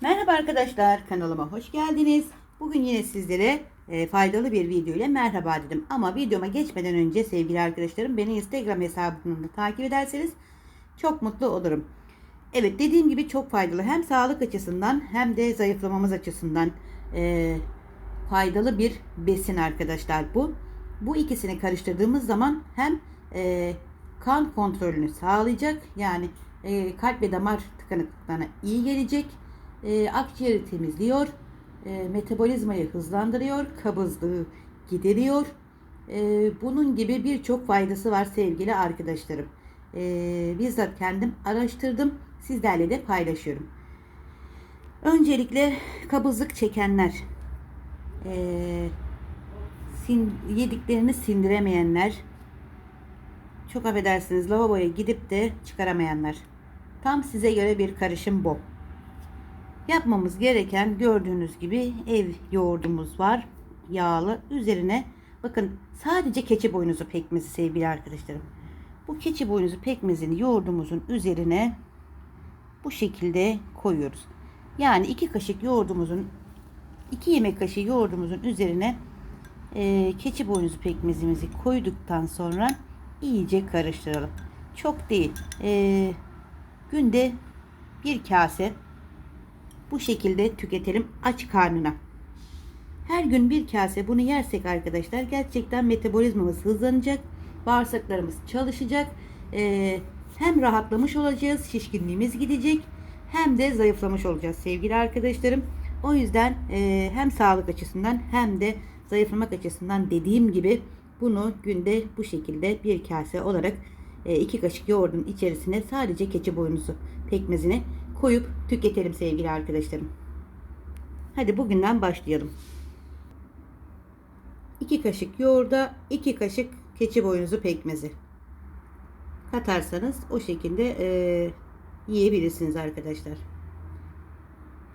Merhaba arkadaşlar kanalıma hoş geldiniz. Bugün yine sizlere e, faydalı bir video ile merhaba dedim. Ama videoma geçmeden önce sevgili arkadaşlarım beni Instagram hesabımdan da takip ederseniz çok mutlu olurum. Evet dediğim gibi çok faydalı hem sağlık açısından hem de zayıflamamız açısından e, faydalı bir besin arkadaşlar bu. Bu ikisini karıştırdığımız zaman hem e, kan kontrolünü sağlayacak yani kalp ve damar tıkanıklıklarına iyi gelecek e, akciğeri temizliyor, e, metabolizmayı hızlandırıyor, kabızlığı gideriyor. E, bunun gibi birçok faydası var sevgili arkadaşlarım. E, bizzat kendim araştırdım, sizlerle de paylaşıyorum. Öncelikle kabızlık çekenler, e, sin, yediklerini sindiremeyenler, çok affedersiniz lavaboya gidip de çıkaramayanlar. Tam size göre bir karışım bu. Yapmamız gereken gördüğünüz gibi ev yoğurdumuz var. Yağlı. Üzerine bakın sadece keçi boynuzu pekmezi sevgili arkadaşlarım. Bu keçi boynuzu pekmezini yoğurdumuzun üzerine bu şekilde koyuyoruz. Yani iki kaşık yoğurdumuzun iki yemek kaşığı yoğurdumuzun üzerine e, keçi boynuzu pekmezimizi koyduktan sonra iyice karıştıralım. Çok değil. E, günde bir kase bu şekilde tüketelim aç karnına. Her gün bir kase bunu yersek arkadaşlar gerçekten metabolizmamız hızlanacak. Bağırsaklarımız çalışacak. Ee, hem rahatlamış olacağız, şişkinliğimiz gidecek. Hem de zayıflamış olacağız sevgili arkadaşlarım. O yüzden e, hem sağlık açısından hem de zayıflamak açısından dediğim gibi bunu günde bu şekilde bir kase olarak e, iki kaşık yoğurdun içerisine sadece keçi boynuzu pekmezini koyup tüketelim sevgili arkadaşlarım. Hadi bugünden başlayalım. 2 kaşık yoğurda 2 kaşık keçi boynuzu pekmezi katarsanız o şekilde e, yiyebilirsiniz arkadaşlar.